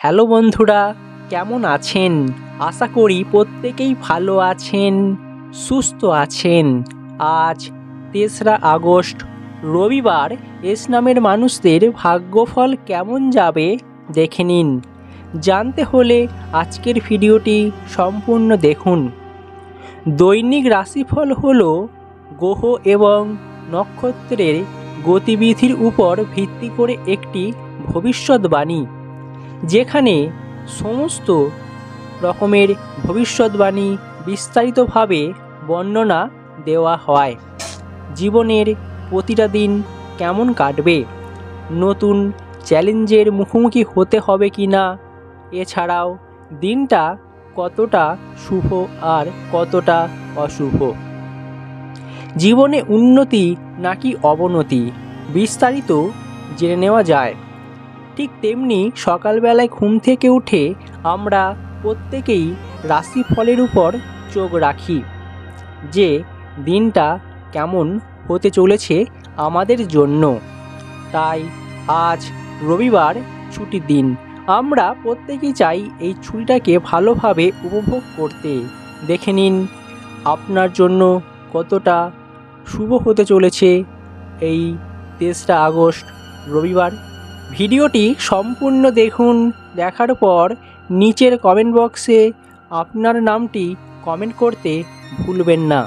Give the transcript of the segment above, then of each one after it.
Hello বন্ধুরা, কেমন আছেন? আশা করি প্রত্যেকেই ভালো আছেন, সুস্থ আছেন। আজ তেসরা আগস্ট, রবিবার এস নামের মানুষদের ভাগ্যফল কেমন যাবে দেখে নিন। জানতে হলে আজকের ভিডিওটি সম্পূর্ণ দেখুন। দৈনিক রাশিফল হল গ্রহ এবং নক্ষত্রের গতিবিধির উপর ভিত্তি করে একটি ভবিষ্যৎবাণী। যেখানে সমস্ত রকমের ভবিষ্যৎবাণী বিস্তারিতভাবে বর্ণনা দেওয়া হয়। জীবনের প্রতিটা দিন কেমন কাটবে? নতুন চ্যালেঞ্জের মুখোমুখি হতে হবে কি না? এছাড়াও দিনটা কতটা শুভ আর কতটা অশুভ? জীবনে উন্নতি নাকি অবনতি? বিস্তারিত জেনে নেওয়া যায়। ঠিক তেমনি সকালবেলায় ঘুম থেকে উঠে আমরা প্রত্যেকেই রাশিফলের উপর চোখ রাখি। যে দিনটা কেমন হতে চলেছে আমাদের জন্য। তাই আজ রবিবার ছুটির দিন। আমরা প্রত্যেকেই চাই এই ছুটিটাকে ভালোভাবে উপভোগ করতে। দেখে নিন, আপনার জন্য কতটা শুভ হতে চলেছে এই তেসরা আগস্ট রবিবার। ভিডিওটি সম্পূর্ণ দেখুন, দেখার পর নিচের কমেন্ট বক্সে আপনার নামটি কমেন্ট করতে ভুলবেন না।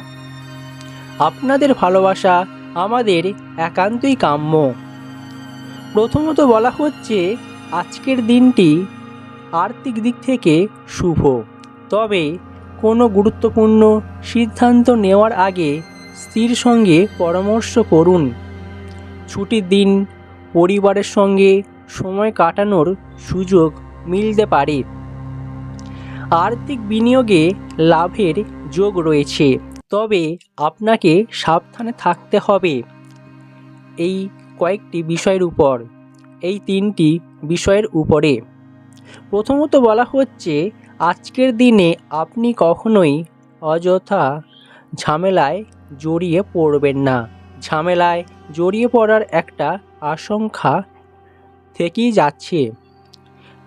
আপনাদের ভালোবাসা আমাদের একান্তই কাম্য। প্রথমত বলা হচ্ছে, আজকের দিনটি আর্থিক দিক থেকে শুভ। তবে কোনো গুরুত্বপূর্ণ সিদ্ধান্ত নেওয়ার আগে স্ত্রীর সঙ্গে পরামর্শ করুন। ছুটির দিন পরিবারের সঙ্গে সময় কাটানোর সুযোগ মিলতে পারে। আর্থিক বিনিয়োগে লাভের যোগ রয়েছে, তবে আপনাকে সাবধানে থাকতে হবে। এই কয়েকটি বিষয়ের উপর, এই তিনটি বিষয়ের উপরে। প্রথমত বলা হচ্ছে, আজকের দিনে আপনি কখনোই অযথা ঝামেলায় জড়িয়ে পড়বেন না। ঝামেলায় জড়িয়ে পড়ার একটা আশঙ্কা থেকেই যাচ্ছে।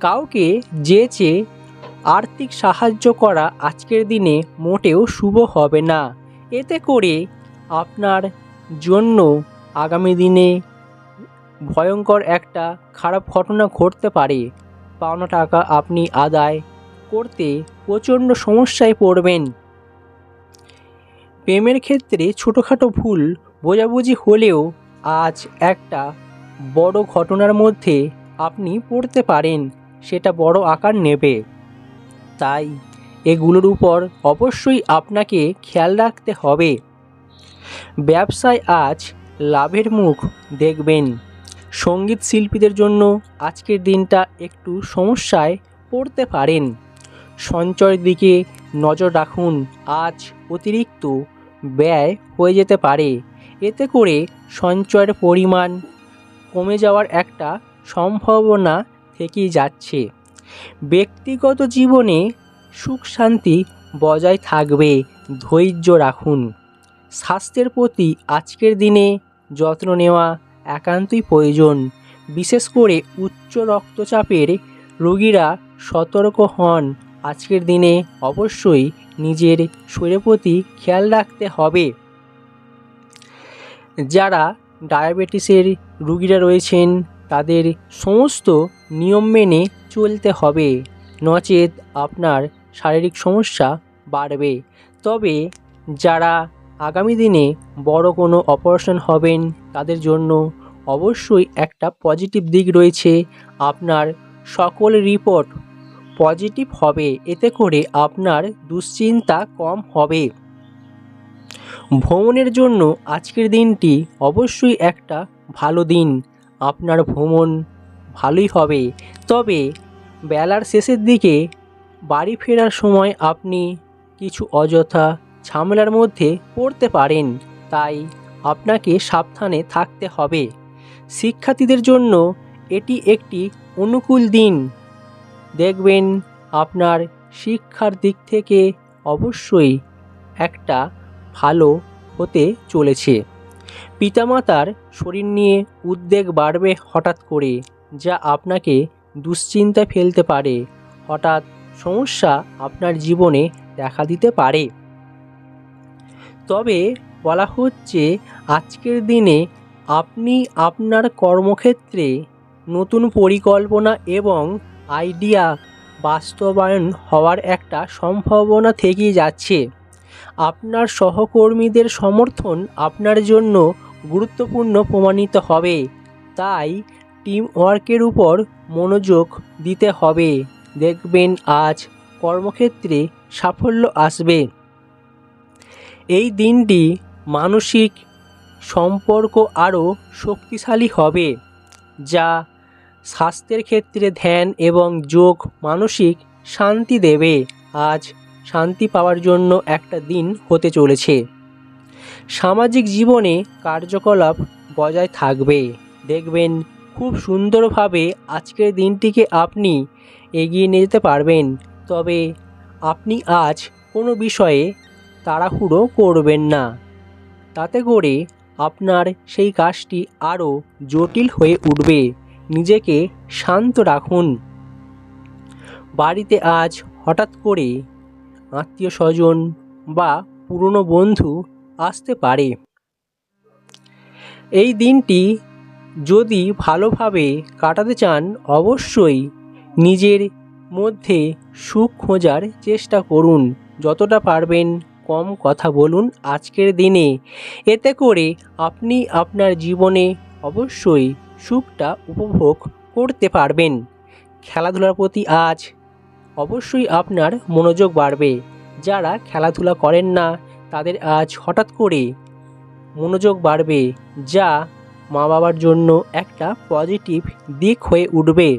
কাউকে যেচে আর্থিক সাহায্য করা আজকের দিনে মোটেও শুভ হবে না। এতে করে আপনার জন্য আগামী দিনে ভয়ঙ্কর একটা খারাপ ঘটনা ঘটতে পারে। পাওনা টাকা আপনি আদায় করতে প্রচণ্ড সমস্যায় পড়বেন। প্রেমের ক্ষেত্রে ছোটোখাটো ভুল বোঝাবুঝি হলেও আজ একটা বড় ঘটনার মধ্যে আপনি পড়তে পারেন, সেটা বড় আকার নেবে। তাই এগুলোর উপর অবশ্যই আপনাকে খেয়াল রাখতে হবে। ব্যবসায় আজ লাভের মুখ দেখবেন। সংগীত শিল্পীদের জন্য আজকের দিনটা একটু সমস্যায় পড়তে পারেন। সঞ্চয়ের দিকে নজর রাখুন, আজ অতিরিক্ত ব্যয় হয়ে যেতে পারে। এতে করে সঞ্চয়ের পরিমাণ কমে যাওয়ার একটা সম্ভাবনা থেকেই যাচ্ছে। ব্যক্তিগত জীবনে সুখ শান্তি বজায় থাকবে, ধৈর্য রাখুন। স্বাস্থ্যের প্রতি আজকের দিনে যত্ন নেওয়া একান্তই প্রয়োজন। বিশেষ করে উচ্চ রক্তচাপের রোগীরা সতর্ক হন। আজকের দিনে অবশ্যই নিজের শরীরের প্রতি খেয়াল রাখতে হবে। যারা ডায়াবেটিসের রুগীরা রয়েছেন, তাদের সমস্ত নিয়ম মেনে চলতে হবে। নচেত আপনার শারীরিক সমস্যা বাড়বে। তবে যারা আগামী দিনে বড় কোনো অপারেশন হবেন, তাদের জন্য অবশ্যই একটা পজিটিভ দিক রয়েছে। আপনার সকল রিপোর্ট পজিটিভ হবে, এতে করে আপনার দুশ্চিন্তা কম হবে। ভ্রমণের জন্য আজকের দিনটি অবশ্যই একটা ভালো দিন। আপনার ভ্রমণ ভালোই হবে। তবে বেলার শেষের দিকে বাড়ি ফেরার সময় আপনি কিছু অযথা ঝামেলার মধ্যে পড়তে পারেন। তাই আপনাকে সাবধানে থাকতে হবে। শিক্ষার্থীদের জন্য এটি একটি অনুকূল দিন। দেখবেন আপনার শিক্ষার দিক থেকে অবশ্যই একটা ভালো হতে চলেছে। পিতামাতার শরীর নিয়ে উদ্বেগ বাড়বে হঠাৎ করে, যা আপনাকে দুশ্চিন্তায় ফেলতে পারে। হঠাৎ সমস্যা আপনার জীবনে দেখা দিতে পারে। তবে বলা হচ্ছে, আজকের দিনে আপনি আপনার কর্মক্ষেত্রে নতুন পরিকল্পনা এবং আইডিয়া বাস্তবায়ন হওয়ার একটা সম্ভাবনা থেকেই যাচ্ছে। আপনার সহকর্মীদের সমর্থন আপনার জন্য গুরুত্বপূর্ণ প্রমাণিত হবে। তাই টিম ওয়ার্কের উপর মনোযোগ দিতে হবে। দেখবেন আজ কর্মক্ষেত্রে সাফল্য আসবে। এই দিনটি মানসিক সম্পর্ক আরও শক্তিশালী হবে, যা স্বাস্থ্যের ক্ষেত্রে ধ্যান এবং যোগ মানসিক শান্তি দেবে। আজ শান্তি পাওয়ার জন্য একটা দিন হতে চলেছে। সামাজিক জীবনে কার্যকলাপ বজায় থাকবে। দেখবেন, খুব সুন্দরভাবে আজকের দিনটিকে আপনি এগিয়ে নিয়ে যেতে পারবেন। তবে আপনি আজ কোনো বিষয়ে তাড়াহুড়ো করবেন না। তাতে করে আপনার সেই কাজটি আরও জটিল হয়ে উঠবে। নিজেকে শান্ত রাখুন। বাড়িতে আজ হঠাৎ করে আত্মীয় স্বজন বা পুরনো বন্ধু আসতে পারে। এই দিনটি যদি ভালোভাবে কাটাতে চান, অবশ্যই নিজের মধ্যে সুখ খোঁজার চেষ্টা করুন। যতটা পারবেন কম কথা বলুন আজকের দিনে। এতে করে আপনি আপনার জীবনে অবশ্যই সুখটা উপভোগ করতে পারবেন। খেলাধুলার প্রতি আজ অবশ্যই আপনার মনোযোগ বাড়বে। যারা খেলাধুলা করেন না, তাদের আজ হঠাৎ করে মনোযোগ বাড়বে, যা মা বাবার জন্য একটা পজিটিভ দিক হয়ে উঠবে।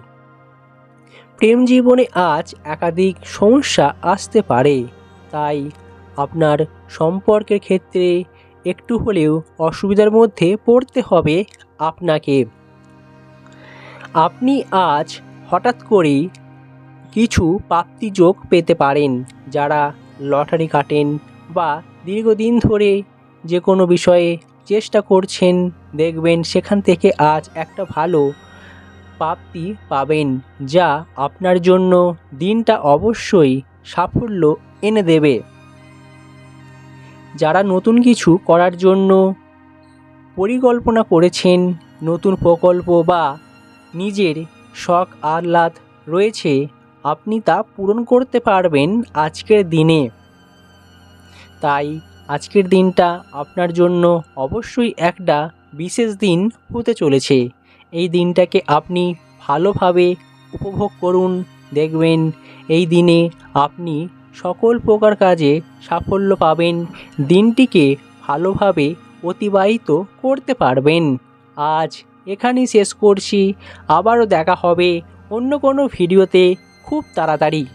প্রেম জীবনে আজ একাধিক সমস্যা আসতে পারে, তাই আপনার সম্পর্কের ক্ষেত্রে একটু হলেও অসুবিধার মধ্যে পড়তে হবে আপনাকে। আপনি আজ হঠাৎ করেই কিছু প্রাপ্তিযোগ পেতে পারেন যারা লটারি কাটেন বা দীর্ঘদিন ধরে যে কোনো বিষয়ে চেষ্টা করছেন, দেখবেন সেখান থেকে আজ একটা ভালো প্রাপ্তি পাবেন যা আপনার জন্য দিনটা অবশ্যই সাফল্য এনে দেবে। যারা নতুন কিছু করার জন্য পরিকল্পনা করেছেন, নতুন প্রকল্প বা নিজের শখ আহ্লাদ রয়েছে আপনি তা পূরণ করতে পারবেন আজকের দিনে। তাই আজকের দিনটা আপনার জন্য অবশ্যই একটা বিশেষ দিন হতে চলেছে। এই দিনটাকে আপনি ভালোভাবে উপভোগ করুন, দেখবেন এই দিনে আপনি সকল প্রকার কাজে সাফল্য পাবেন, দিনটিকে ভালোভাবে অতিবাহিত করতে পারবেন। আজ এখানেই শেষ করছি, আবারও দেখা হবে অন্য কোনো ভিডিওতে। খুব তাড়াতাড়ি।